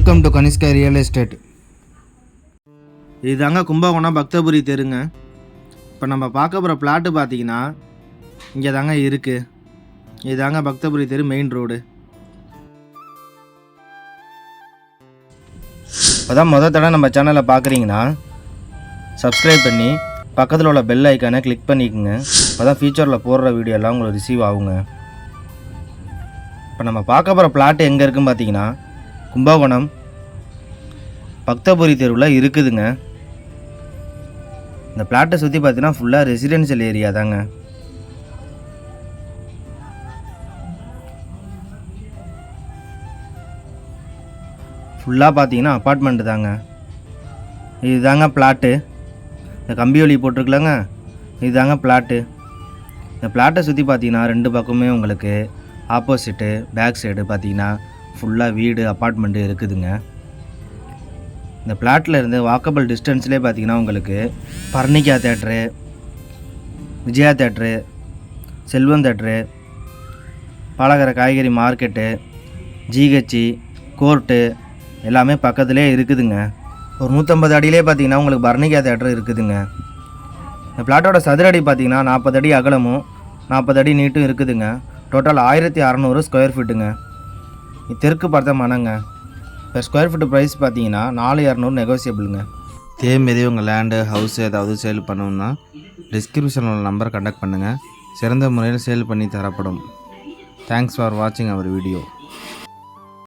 Welcome to Kanishka real estate இதுதாங்க கும்பகோணம் பக்தபுரி தெருங்க. இப்போ நம்ம பார்க்க போகிற பிளாட்டு பார்த்தீங்கன்னா இங்கே தாங்க இருக்குது இதுதாங்க பக்தபுரி தெரு மெயின் ரோடு இப்போதான் முத தடவை நம்ம சேனலை பார்க்குறீங்கன்னா சப்ஸ்கிரைப் பண்ணி பக்கத்தில் உள்ள பெல் ஐக்கானை கிளிக் பண்ணிக்கோங்க. அப்போ தான் ஃபியூச்சரில் போடுற வீடியோ எல்லாம் உங்களுக்கு ரிசீவ் ஆகுங்க. இப்போ நம்ம பார்க்க போகிற பிளாட் எங்கே இருக்குன்னு பார்த்தீங்கன்னா கும்பகோணம் பக்தபுரி தெருவில் இருக்குதுங்க. இந்த பிளாட்டை சுற்றி பார்த்தீங்கன்னா ஃபுல்லாக ரெசிடென்ஷியல் ஏரியா தாங்க. ஃபுல்லாக பார்த்தீங்கன்னா அப்பார்ட்மெண்ட்டு தாங்க. இதுதாங்க பிளாட்டு இந்த கம்பி ஒலி போட்டிருக்கலாங்க. இதுதாங்க பிளாட்டு இந்த பிளாட்டை சுற்றி பார்த்தீங்கன்னா ரெண்டு பக்கமே உங்களுக்கு ஆப்போசிட்டு பேக் சைடு பார்த்தீங்கன்னா ஃபுல்லாக வீடு அப்பார்ட்மெண்ட்டு இருக்குதுங்க. இந்த பிளாட்டில் இருந்து வாக்கபிள் டிஸ்டன்ஸ்லேயே பார்த்தீங்கன்னா உங்களுக்கு Parnika theatre Vijaya theatre Selvam theatre பாலகர காய்கறி மார்க்கெட்டு ஜிஹெச்சி கோர்ட்டு எல்லாமே பக்கத்துலேயே இருக்குதுங்க. ஒரு நூற்றம்பது அடியிலே பார்த்தீங்கன்னா உங்களுக்கு பர்ணிகா தேட்ரு இருக்குதுங்க. இந்த பிளாட்டோட சதுர அடி பார்த்தீங்கன்னா நாற்பது அடி அகலமும் நாற்பது அடி நீட்டும் இருக்குதுங்க. டோட்டல் ஆயிரத்தி அறநூறு ஸ்கொயர் ஃபீட்டுங்க தெற்கு பார்த்த மனங்க. இப்போ ஸ்கொயர் ஃபீட்டு ப்ரைஸ் பார்த்தீங்கன்னா நாலு இரநூறு நெகோசியபிளுங்க இதேமாரி உங்கள் லேண்டு ஹவுஸ் ஏதாவது சேல் பண்ணணும்னா டிஸ்கிரிப்ஷனில் உள்ள நம்பர் கண்டக்ட் பண்ணுங்கள் சிறந்த முறையில் சேல் பண்ணி தரப்படும். தேங்க்ஸ் ஃபார் வாட்சிங் அவர் வீடியோ